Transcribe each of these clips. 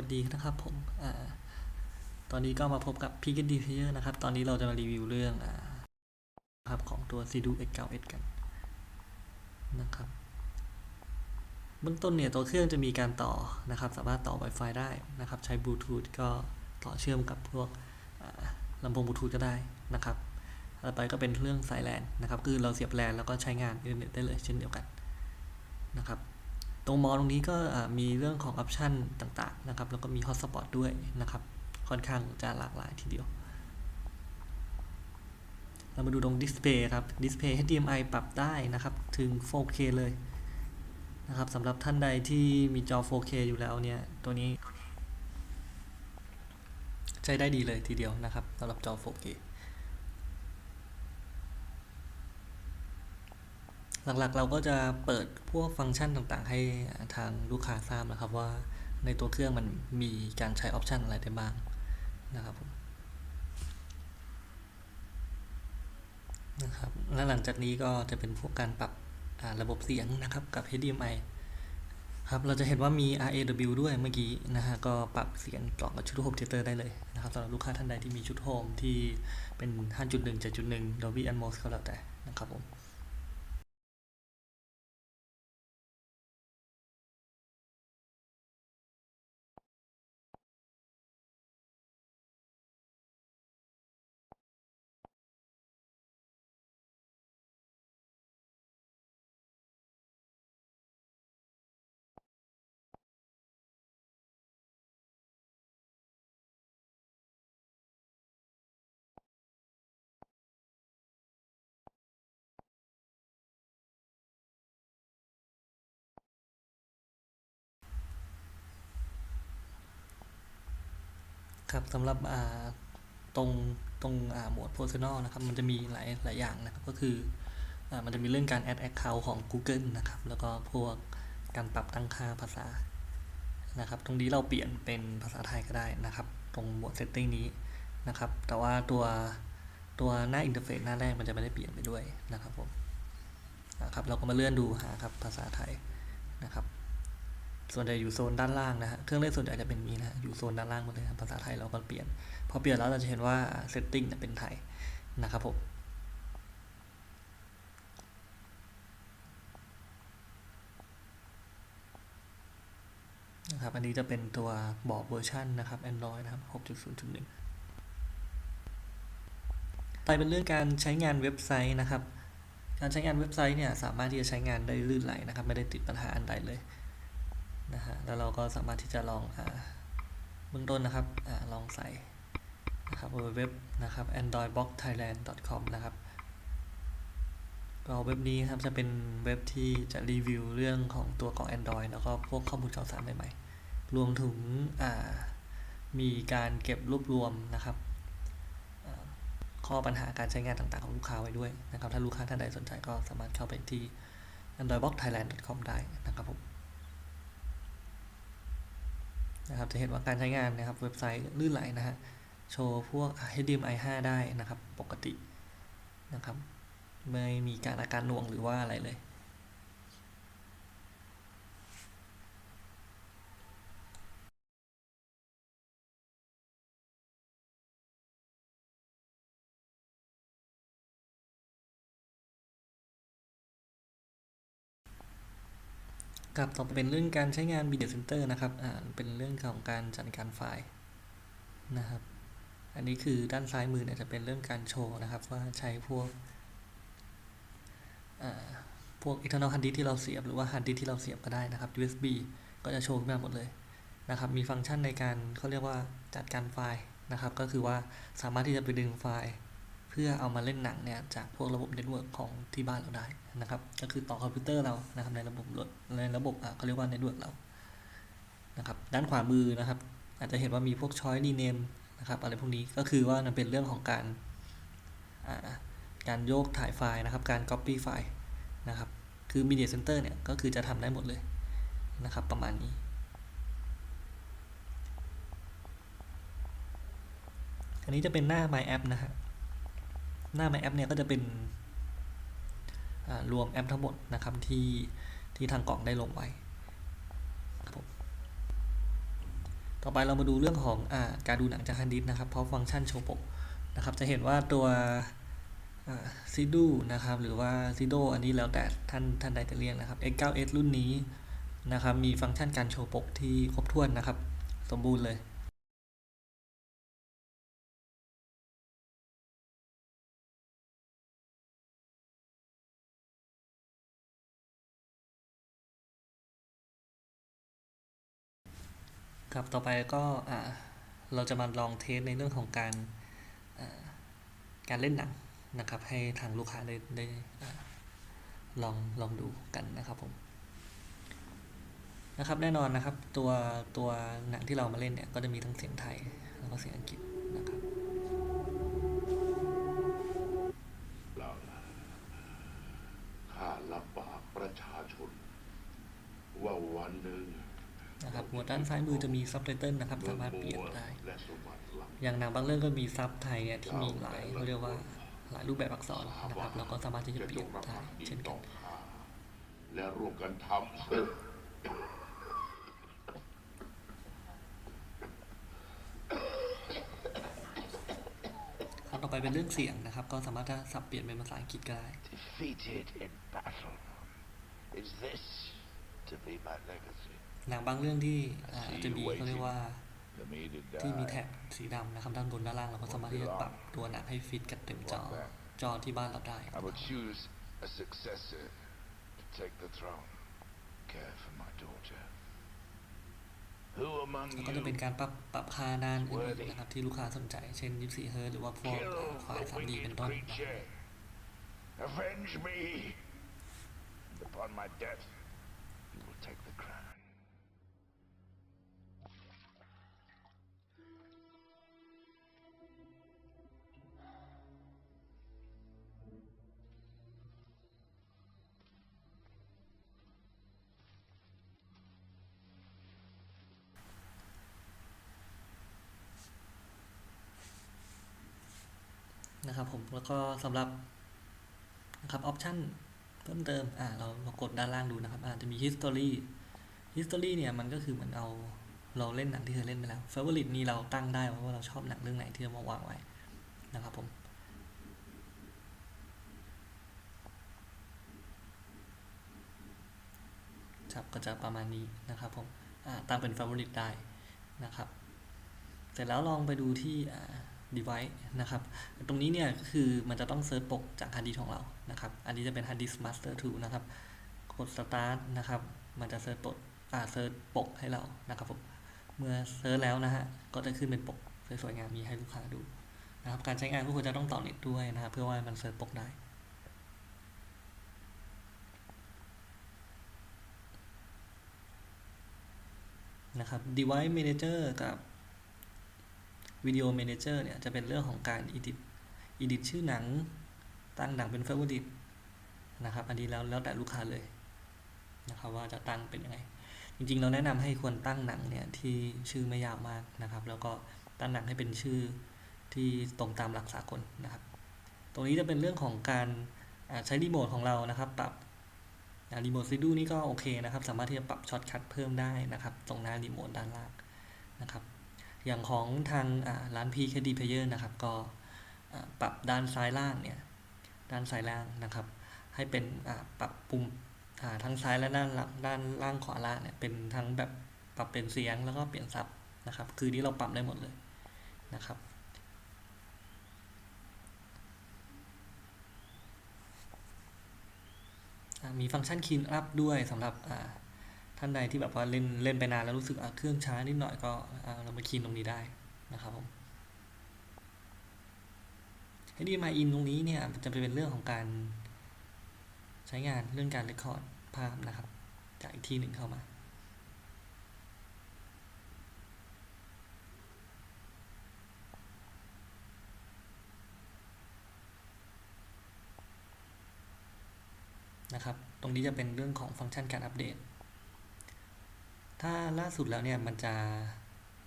สวัสดีนะครับผมอาตอนนี้ก็มาพบกับ p i k e t d p l a y e r นะครับ ตอนนี้เราจะมารีวิวเรื่องอาครับของตัว c d u X 9 S กันนะครับเบื้องต้นเนี่ยตัวเครื่องจะมีการต่อนะครับ สามารถต่อ Wi-Fi ได้นะครับ ใช้บลูทูธก็ต่อเชื่อมกับพวกลำโพงบลูทูธก็ได้นะครับต่อไปก็เป็นเรื่องสายแลนนะครับ คือเราเสียบแลนแล้วก็ใช้งานอินเทอร์เน็ตได้เลยเช่นเดียวกันนะครับ รงมอตรงนี้ก็มีเรื่องของออปชันต่างๆนะครับ แล้วก็มีฮอตสปอตด้วยนะครับ ค่อนข้างจะหลากหลายทีเดียว เรามาดูตรงดิสเพย์ครับดิสเพย์ HDMI ปรับได้นะครับ ถึง 4K เลยนะครับสำหรับท่านใดที่มีจอ 4K อยู่แล้วเนี่ย ตัวนี้ ใช้ได้ดีเลยทีเดียวนะครับสำหรับจอ 4K หลักๆ เราก็จะเปิดพวกฟังก์ชันต่างๆ ให้ทางลูกค้าทราบนะครับว่าในตัวเครื่องมันมีการใช้ออปชันอะไรได้บ้างนะครับนะครับและหลังจากนี้ก็จะเป็นพวกการปรับระบบเสียงนะครับกับ HDMI ครับเราจะเห็นว่ามี RAW ด้วยเมื่อกี้นะฮะก็ปรับเสียงกล่องกับชุดโฮมเทเตอร์ได้เลยนะครับสำหรับลูกค้าท่านใดที่มีชุดโฮมที่เป็น 5.1 7.1 Dolby Atmos ก็แล้วแต่นะครับผม ครับสำหรับตรงตรงหมวด personal นะครับ มันจะมีหลายหลายอย่างนะครับ ก็คืออมันจะมีเรื่องการ add account ของ Google นะครับ แล้วก็พวกการปรับตั้งค่าภาษานะครับ ตรงนี้เราเปลี่ยนเป็นภาษาไทยก็ได้นะครับ ตรงหมวด setting นี้นะครับ แต่ว่าตัวตัวหน้าอินเทอร์เฟซหน้าแรกมันจะไม่ได้เปลี่ยนไปด้วยนะครับผมนะครับ เราก็มาเลื่อนดูหาครับภาษาไทยนะครับ ส่วนใหญ่อยู่โซนด้านล่างนะฮะ เครื่องเล่นส่วนใหญ่จะเป็นนี้นะ อยู่โซนด้านล่างหมดเลยภาษาไทยเราก็เปลี่ยน พอเปลี่ยนแล้วเราจะเห็นว่า setting เป็นไทยนะครับผมนะครับ อันนี้จะเป็นตัวบอกเวอร์ชันนะครับ Android นะครับ 6.0.1 ต่อไปเป็นเรื่องการใช้งานเว็บไซต์นะครับ การใช้งานเว็บไซต์เนี่ยสามารถที่จะใช้งานได้ลื่นไหลนะครับ ไม่ได้ติดปัญหาอันใดเลย นะฮะแล้วเราก็สามารถที่จะลองอ่าเบื้องต้นนะครับอาลองใส่นะครับเว็บนะครับ androidboxthailand.com นะครับก็เว็บนี้ครับจะเป็นเว็บที่จะรีวิวเรื่องของตัวของ Android แล้วก็พวกข้อมูลข่าวสารใหม่ๆ รวมถึงมีการเก็บรวบรวมนะครับ ข้อปัญหาการใช้งานต่างๆของลูกค้าไว้ด้วยนะครับ ถ้าลูกค้าท่านใดสนใจก็สามารถเข้าไปที่ androidboxthailand.com ได้นะครับผม นะครับจะเห็นว่าการใช้งานนะครับเว็บไซต์ลื่นไหลนะฮะโชว์พวก HDMI 5 ได้นะครับปกตินะครับไม่มีการอาการหน่วงหรือว่าอะไรเลย ครับต่อไปเป็นเรื่องการใช้งาน Media Center นะครับอ่าเป็นเรื่องของการจัดการไฟล์นะครับ อันนี้คือด้านซ้ายมือเนี่ยจะเป็นเรื่องการโชว์นะครับ ว่าใช้พวกอ่าพวก internal hard disk ที่เราเสียบหรือว่า hard disk ที่เราเสียบก็ได้นะครับ USB ก็จะโชว์ขึ้นมาหมดเลยนะครับ มีฟังก์ชันในการเขาเรียกว่าจัดการไฟล์นะครับ ก็คือว่าสามารถที่จะไปดึงไฟล์ เพื่อเอามาเล่นหนังเนี่ยจากพวกระบบเน็ตเวิร์กของที่บ้านเราได้นะครับก็คือต่อคอมพิวเตอร์เรานะครับในระบบรถในระบบเขาเรียกว่าเน็ตเวิร์กเรานะครับด้านขวามือนะครับ อาจจะเห็นว่ามีพวกช้อยรีเนมนะครับอะไรพวกนี้ก็คือว่ามันเป็นเรื่องของการการโยกถ่ายไฟล์นะครับ การ Copy ไฟล์นะครับ คือ Media Center เนี่ย ก็คือจะทำได้หมดเลยนะครับ ประมาณนี้ อันนี้จะเป็นหน้า My App นะฮะ หน้า My App เนี่ยก็จะเป็นรวมแอปทั้งหมดนะครับที่ที่ทางกล่องได้ลงไว้ครับผมต่อไปเรามาดูเรื่องของอการดูหนังจากฮาร์ดดิสนะครับ เพราะฟังก์ชันโชว์ปกนะครับ จะเห็นว่าตัวซิดูนะครับ หรือว่าซิโดอันนี้แล้วแต่ท่านท่านใดจะเรียกนะครับ X9S รุ่นนี้นะครับ มีฟังก์ชันการโชว์ปกที่ครบถ้วนนะครับ สมบูรณ์เลย ครับต่อไปก็เราจะมาลองเทสในเรื่องของการการเล่นหนังนะครับ ให้ทางลูกค้าได้ได้อ่าลองลองดูกันนะครับผมนะครับแน่นอนนะครับตัวตัวหนังที่เรามาเล่นเนี่ยก็จะมีทั้งเสียงไทยแล้วก็เสียงอังกฤษนะครับ เราข้ารับปากประชาชน ว่าวันหนึ่ง นะครับหมวดด้านซ้ายมือจะมีซับไตเติลนะครับ สามารถเปลี่ยนได้ อย่างหนังบางเรื่องก็มีซับไทยเนี่ยที่มีหลายเขาเรียกว่าหลายรูปแบบอักษรนะครับเราก็สามารถที่จะเปลี่ยนได้เช่นกันข้าและร่วมกันทำต่อไปเป็นเรื่องเสียงนะครับ ก็สามารถจะสับเปลี่ยนเป็นภาษาอังกฤษก็ได้ defeated in battle. Is this to be my legacy? หนังบางเรื่องที่อ่าจะมีเขาเรียกว่า The meter ที่มี died. แท็บสีดำนะครับด้านบนด้านล่างเราก็สามารถที่จะปรับตัวหนังให้ฟิตกับเต็มจอจอที่บ้านเราได้ I will choose a successor to take the throne. Care for my daughter. Who among แล้วก็จะเป็น you การปรับปรับค่าด้านอื่นๆนะครับที่ลูกค้าสนใจ เช่น 24 เฮิร์ตซ์หรือว่าพวก kill อ่าไฟล์ the 3D เป็น wicked ต้น creature? Avenge me. And upon my death, นะครับผมแล้วก็สำหรับนะครับออปชันเพิ่มเติมอ่าเราเรากดด้านล่างดูนะครับอาจจะมี history history เนี่ยมันก็คือเหมือนเอาเราเล่นหนังที่เคยเล่นไปแล้ว favorite นี่เราตั้งได้ว่าเราชอบหนังเรื่องไหนที่เรามาวางไว้นะครับผมครับก็จะประมาณนี้นะครับผมอ่าตั้งเป็น favorite ได้นะครับ เสร็จแล้วลองไปดูที่อ่า device นะครับตรงนี้เนี่ยก็คือมันจะต้องเซิร์ชปกจากฮาร์ดดิสของเรานะครับอันนี้จะเป็น hard disk master 2นะครับกด start นะครับมันจะเซิร์ชปกอ่าเซิร์ชปกให้เรานะครับผมเมื่อเซิร์ชแล้วนะฮะก็จะขึ้นเป็นปกสวยๆงามมีให้ลูกค้าดูนะครับการใช้งานก็ควรจะต้องต่อเน็ตด้วยนะครับเพื่อว่ามันเซิร์ชปกได้นะครับ device manager กับ วิดีโอ Manager เนี่ยจะเป็นเรื่องของการ edit edit ชื่อหนัง ตั้งหนังเป็น favorite นะครับ อันนี้แล้วแล้วแต่ลูกค้าเลยนะครับว่าจะตั้งเป็นยังไง จริงๆ เราแนะนำให้ควรตั้งหนังเนี่ยที่ชื่อไม่ยาวมากนะครับ แล้วก็ตั้งหนังให้เป็นชื่อที่ตรงตามหลักสากลนะครับ ตรงนี้จะเป็นเรื่องของการใช้รีโมทของเรานะครับ ปรับรีโมทซีดูนี่ก็โอเคนะครับ สามารถที่จะปรับช็อตคัทเพิ่มได้นะครับ ตรงหน้ารีโมทด้านล่างนะครับ อย่างของทางอ่าร้าน PKD Player นะครับ ก็ปรับด้านซ้ายล่างเนี่ย ด้านซ้ายล่างนะครับ ให้เป็นปรับปุ่มทั้งซ้ายและด้านหลังด้านล่างขวาล่างเนี่ยเป็นทั้งแบบปรับเป็นเสียงแล้วก็เปลี่ยนซับนะครับ คือนี้เราปรับได้หมดเลยนะครับมีฟังก์ชัน clean up ด้วยสำหรับ ท่านใดที่แบบว่าเล่นเล่นไปนานแล้วรู้สึกเครื่องช้านิดหน่อยก็เรามาคีนตรงนี้ได้นะครับผม HDMI in ตรงนี้เนี่ยจะเป็นเรื่องของการใช้งานเรื่องการ record ภาพนะครับ จากอีกที่หนึ่งเข้ามานะครับ ตรงนี้จะเป็นเรื่องของฟังก์ชันการอัปเดต ถ้าล่าสุดแล้วเนี่ยมันจะ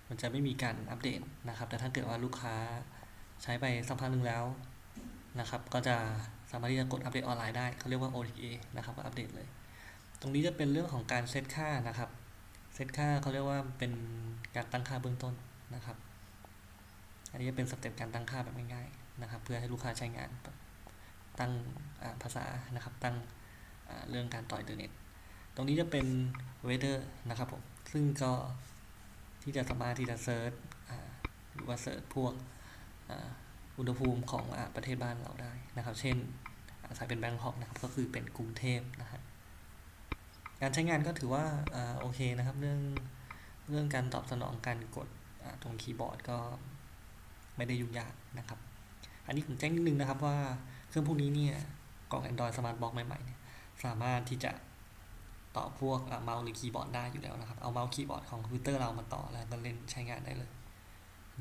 มันจะไม่มีการอัปเดตนะครับ แต่ถ้าเกิดว่าลูกค้าใช้ไปสักพักหนึ่งแล้วนะครับ ก็จะสามารถที่จะกดอัปเดตออนไลน์ได้เขาเรียกว่า OTA นะครับก็อัปเดตเลย ตรงนี้จะเป็นเรื่องของการเซตค่านะครับ เซตค่าเขาเรียกว่าเป็นการตั้งค่าเบื้องต้นนะครับ อันนี้จะเป็นสเต็ปการตั้งค่าแบบง่ายๆนะครับ เพื่อให้ลูกค้าใช้งานตั้งภาษานะครับ ตั้งเรื่องการต่ออินเทอร์เน็ต ตรงนี้จะเป็น weather นะครับผม ซึ่งก็ที่จะสามารถที่จะเซิร์ชหรือว่าเซิร์ชพวกอุณหภูมิของอประเทศบ้านเราได้นะครับ เช่นอ่าสายเป็นแบงคอกนะครับ ก็คือเป็นกรุงเทพนะครับการใช้งานก็ถือว่าอโอเคนะครับ เรื่องเรื่องการตอบสนองการกดตรงคีย์บอร์ดก็ไม่ได้ยุ่งยากนะครับ อันนี้ผมแจ้งนิดนึงนะครับว่าเครื่องพวกนี้เนี่ยกล่อง Android Smart Box ใหม่ๆเนี่ยสามารถที่จะ ต่อพวกเมาส์หรือคีย์บอร์ดได้อยู่แล้วนะครับ เอาเมาส์คีย์บอร์ดของคอมพิวเตอร์เรามาต่อแล้วก็เล่นใช้งานได้เลย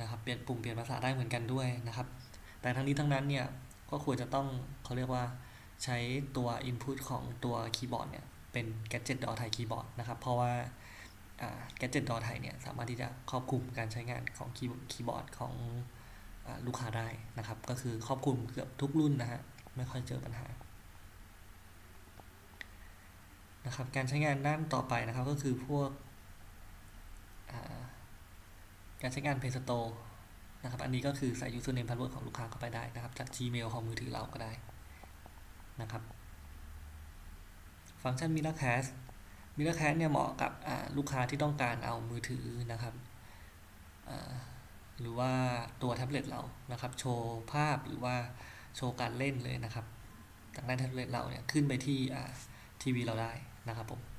นะครับ เปลี่ยนปุ่มเปลี่ยนภาษาได้เหมือนกันด้วยนะครับ แต่ทั้งนี้ทั้งนั้นเนี่ยก็ควรจะต้องเขาเรียกว่าใช้ตัว Input ของตัวคีย์บอร์ดเนี่ยเป็น Gadget DAW Thai Keyboard นะครับ เพราะว่า Gadget DAW Thai เนี่ยสามารถที่จะครอบคลุมการใช้งานของคีย์คีย์บอร์ดของอลูกค้าได้นะครับ ก็คือครอบคลุมเกือบทุกรุ่นนะฮะ ไม่ค่อยเจอปัญหา นะครับ การใช้งานด้านต่อไปนะครับก็คือพวกาการใช้งาน Play Store นะครับ อันนี้ก็คือใส่ username password ของลูกค้าเข้าไปได้นะครับ จาก Gmail ของมือถือเราก็ได้นะครับ ฟังก์ชัน Miracast Miracast เนี่ยเหมาะกับลูกค้าที่ต้องการเอามือถือนะครับหรือว่าตัวแท็บเล็ตเรานะครับ โชว์ภาพหรือว่าโชว์การเล่นเลยนะครับจากด้นแท็บเล็ตเราเนี่ยขึ้นไปที่ทีวีเราได้ นะครับผม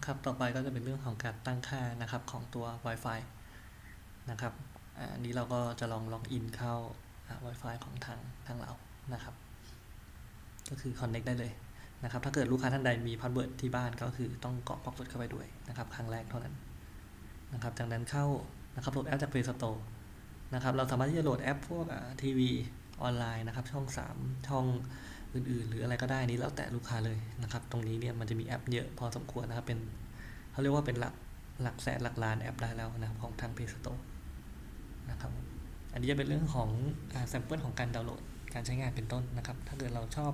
นะครับ ต่อไปก็จะเป็นเรื่องของการตั้งค่านะครับของตัว Wi-Fi นะครับ อันนี้เราก็จะลองล็อกอินเข้าอ่า Wi-Fi ของทางทางเรานะครับ ก็คือ Connect ได้เลยนะครับ ถ้าเกิดลูกค้าท่านใดมีพาสเวิร์ดที่บ้านก็คือต้องกรอกพาสเวิร์ดเข้าไปด้วยนะครับ ครั้งแรกเท่านั้นนะครับ จากนั้นเข้านะครับโหลดแอปจาก Play Store นะครับ เราสามารถที่จะโหลดแอปพวกทีวีออนไลน์นะครับ ช่อง 3 ช่อง อื่นๆ หรืออะไรก็ได้นี้แล้วแต่ลูกค้าเลยนะครับ ตรงนี้เนี่ยมันจะมีแอปเยอะพอสมควรนะครับ เป็นเขาเรียกว่าเป็นหลักหลักแสนหลักล้านแอปได้แล้วนะครับของทาง Play Store นะครับ อันนี้จะเป็นเรื่องของแซมเปิลของการดาวน์โหลด การใช้งานเป็นต้นนะครับ ถ้าเกิดเราชอบ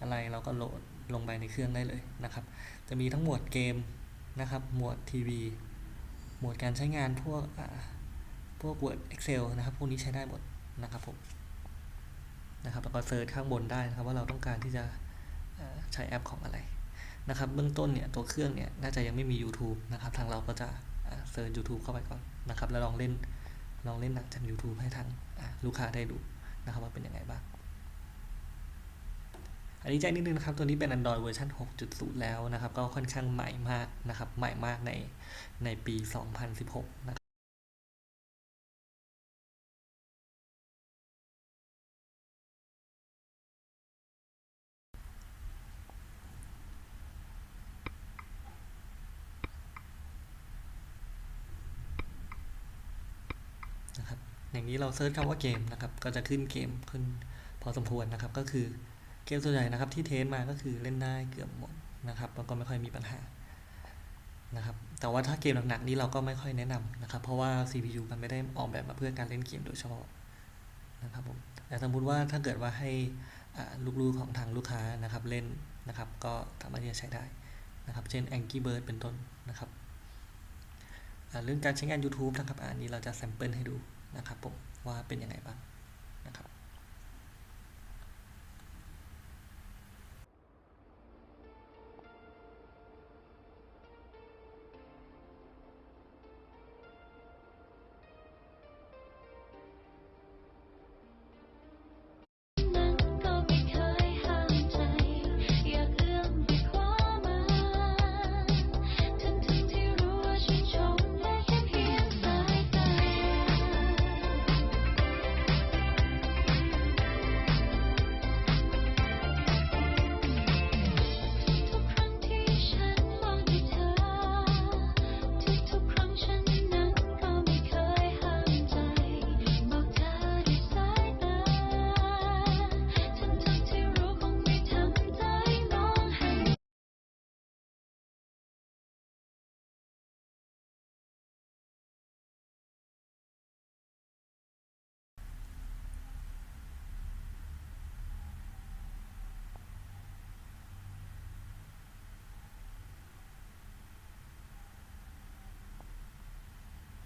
อะไรเราก็โหลดลงไปในเครื่องได้เลยนะครับ จะมีทั้งหมวดเกมนะครับ หมวดทีวี หมวดการใช้งานพวกพวก Word Excel นะครับ พวกนี้ใช้ได้หมดนะครับผม นะครับแล้วก็เซิร์ชข้างบนได้นะครับว่าเราต้องการที่จะใช้แอปของอะไรนะครับเบื้องต้นเนี่ยตัวเครื่องเนี่ยน่าจะยังไม่มี YouTube นะครับทางเราก็จะเซิร์ช YouTube เข้าไปก่อนนะครับแล้วลองเล่นลองเล่นหนังจาก YouTube ให้ทางลูกค้าได้ดูนะครับว่าเป็นยังไงบ้าง อันนี้แจ้งนิดนึงนะครับตัวนี้เป็น Android เวอร์ชัน6.0 แล้วนะครับ ก็ค่อนข้างใหม่มากนะครับใหม่มากในในปี 2016 นะครับ นะครับ อย่างนี้เราเซิร์ชคำว่าเกมนะครับ ก็จะขึ้นเกมขึ้นพอสมควรนะครับ ก็คือเกมส่วนใหญ่นะครับที่เทสมาก็คือเล่นได้เกือบหมดนะครับแล้วก็ไม่ค่อยมีปัญหานะครับ แต่ว่าถ้าเกมหนักๆนี้เราก็ไม่ค่อยแนะนำนะครับ เพราะว่า CPU มันไม่ได้ออกแบบมาเพื่อการเล่นเกมโดยเฉพาะนะครับผมแต่สมมติว่าถ้าเกิดว่าให้ลูกๆของทางลูกค้านะครับเล่นนะครับ ก็สามารถที่จะใช้ได้นะครับ เช่น Angry Bird เป็นต้นนะครับเรื่องการใช้งาน YouTube นะครับอะอันนี้เราจะแซมเปิลให้ดู นะครับผมว่าเป็นยังไงบ้างนะครับ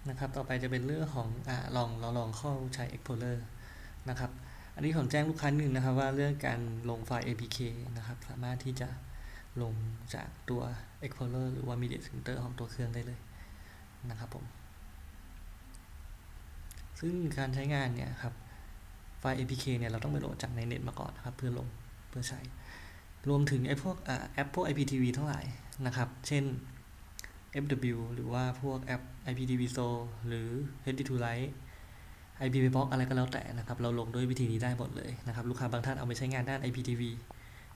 นะครับต่อไปจะเป็นเรื่องของอลองเราลองเข้าใช้ Explorer นะครับอันนี้ผมแจ้งลูกค้าหนึ่งนะครับว่าเรื่องการลงไฟล์ APK นะครับสามารถที่จะลงจากตัว Explorer หรือว่า Media Center ของตัวเครื่องได้เลยนะครับผมซึ่งการใช้งานเนี่ยครับไฟล์ APK เนี่ยเราต้องไปโหลดจากในเน็ตมาก่อนนะครับเพื่อลงเพื่อใช้ รวมถึงไอ้พวกแอปพวก IPTV ทั้งหลายนะครับ เช่น FW หรือว่าพวกแอป IPTV so หรือ HD2 Lite IPVPOX อะไรก็แล้วแต่นะครับ เราลงด้วยวิธีนี้ได้หมดเลยนะครับ ลูกค้าบางท่านเอาไปใช้งานด้าน IPTV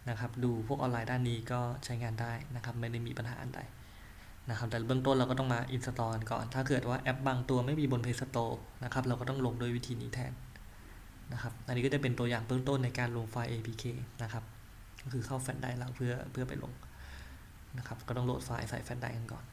นะครับ ดูพวกออนไลน์ด้านนี้ก็ใช้งานได้นะครับ ไม่ได้มีปัญหาอันใดนะครับ แต่เบื้องต้นเราก็ต้องมา install ก่อน ถ้าเกิดว่าแอปบางตัวไม่มีบน Play Store นะครับ เราก็ต้องลงด้วยวิธีนี้แทนนะครับ อันนี้ก็จะเป็นตัวอย่างเบื้องต้นในการลงไฟล์ APK นะครับ ก็คือเข้าแฟลชไดร์เราเพื่อเพื่อไปลงนะครับ ก็ต้องโหลดไฟล์ใส่แฟลชไดร์กันก่อน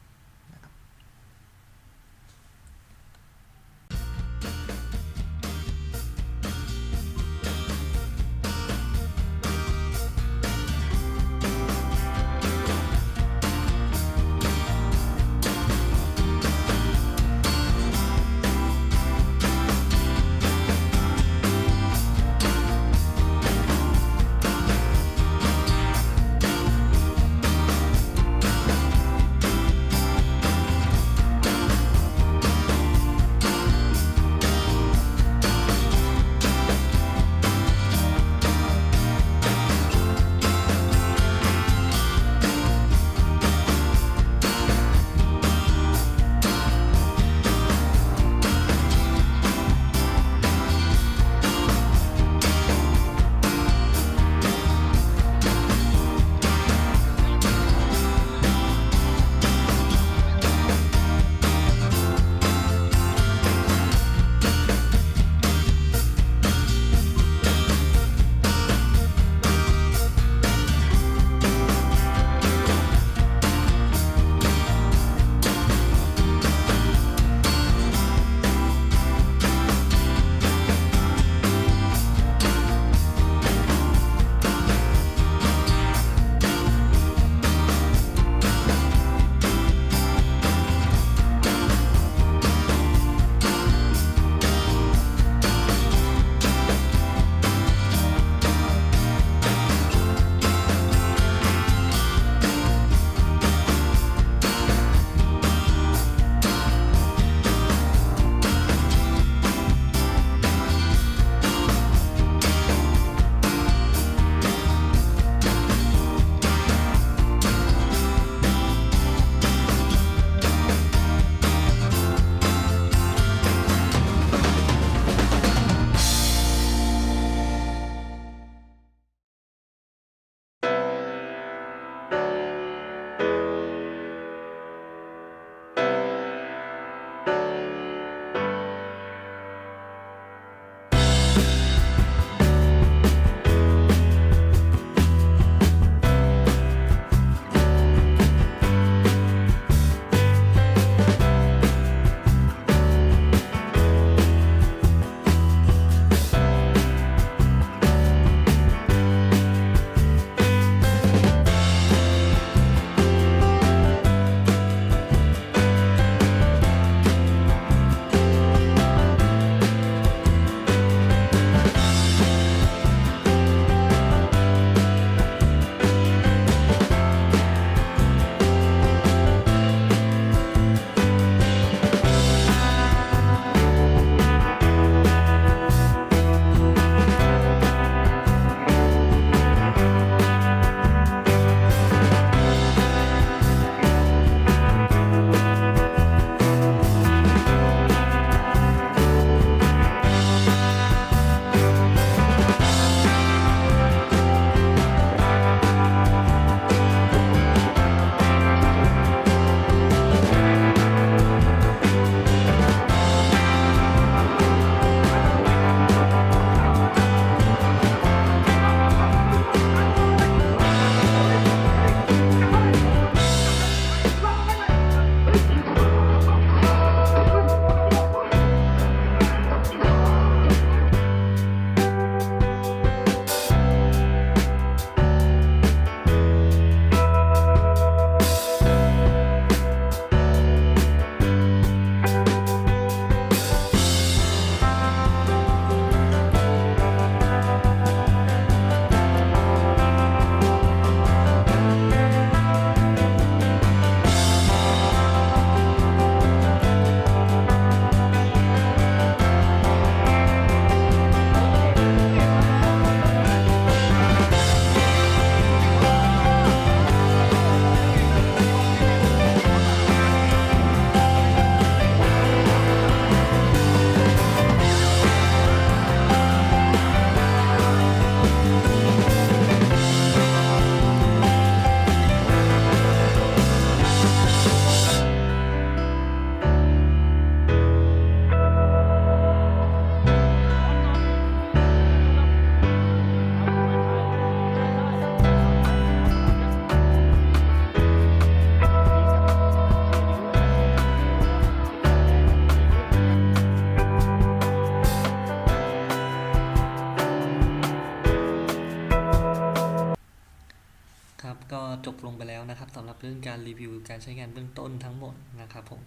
รีวิวการใช้งานเบื้องต้นทั้งหมดนะครับผม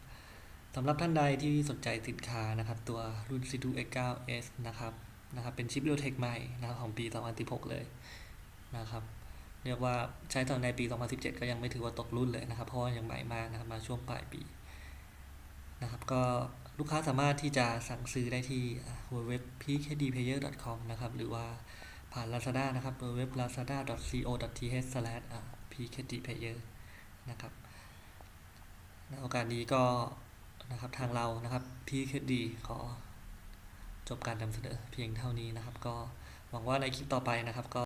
สำหรับท่านใดที่สนใจสินค้านะครับ ตัวรุ่น C2 X9s นะครับนะครับเป็นชิป Realtek ใหม่นะครับของปี 2016 เลยนะครับเรียกว่าใช้ตอนในปี 2017 ก็ยังไม่ถือว่าตกรุ่นเลยนะครับ เพราะว่ายังใหม่มากนะครับมาช่วงปลายปีนะครับก็ลูกค้าสามารถที่จะสั่งซื้อได้ที่ www.pkdplayer.com นะครับหรือว่าผ่าน Lazada นะครับ www.lazada.co.th/pkdplayer นะครับโอกาสนี้ก็นะครับทางเรานะครับที่คดีขอจบการนำเสนอเพียงเท่านี้นะครับ ก็หวังว่าในคลิปต่อไปนะครับก็